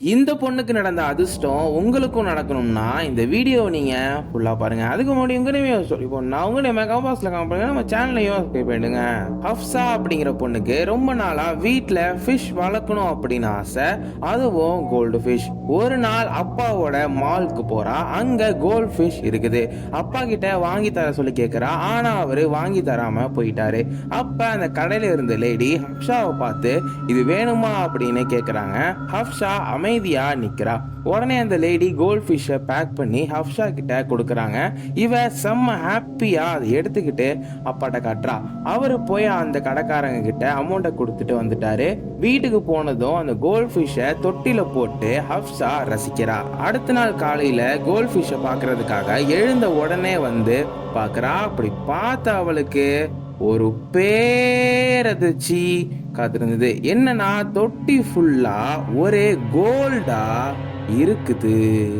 இந்த பொண்ணுக்கு நடந்த அதிர்ஷ்டம் உங்களுக்கும் நடக்கணும்னா இந்த வீடியோ நீங்கள் ஃபுல்லாக பாருங்க. அதுக்கு முன்னாடி உங்களையும் சொல்லி போனா அவங்க மெகா கம்பாஸில் காம் பண்ணுங்க. நம்ம சேனலையும் சப்ஸ்கிரைப் பண்ணிடுங்க. ஹப்ஸா அப்படிங்கிற பொண்ணுக்கு ரொம்ப நாளாக வீட்டில் ஃபிஷ் வளர்க்கணும் அப்படின்னு ஆசை. அதுவும் கோல்டு ஃபிஷ் ஒரு நாள் அப்பாவோட மால்க்கு போகிறா அங்கே கோல்டு ஃபிஷ் இருக்குது. அப்பா கிட்ட வாங்கி தர சொல்லி கேட்குறா ஆனால் அவர் வாங்கி தராமல் போயிட்டாரு. அப்போ அந்த கடையில் இருந்த லேடி ஹப்ஷாவை பார்த்து இது வேணுமா? அப்படின்னு கேட்குறாங்க ஹப்ஷா அமைதியாக நிற்கிறா உடனே அந்த லேடி கோல்ட் ஃபிஷ்ஷை பேக் பண்ணி ஹப்ஷா கிட்ட கொடுக்குறாங்க. இவ செம்ம ஹாப்பியாக அதை எடுத்துக்கிட்டு அப்பாட்ட காட்டுறா. அவர் போய் அந்த கடைக்காரங்க கிட்ட அமௌண்ட்டை கொடுத்துட்டு வந்துட்டாரு. வீட்டுக்கு போனதும் அந்த கோல்ட் ஃபிஷ்ஷை தொட்டில போட்டு ஹப்ஷா ரசிக்கிறா. அடுத்த நாள் காலையில் கோல்ட் ஃபிஷ்ஷை பார்க்கறதுக்காக எழுந்த உடனே வந்து பார்க்குறா அப்படி பார்த்த அவளுக்கு ஒரு பேரதிர்ச்சி காத்திருந்தது. என்னன்னா தொட்டி ஃபுல்லா ஒரே கோல்டா இருக்குது.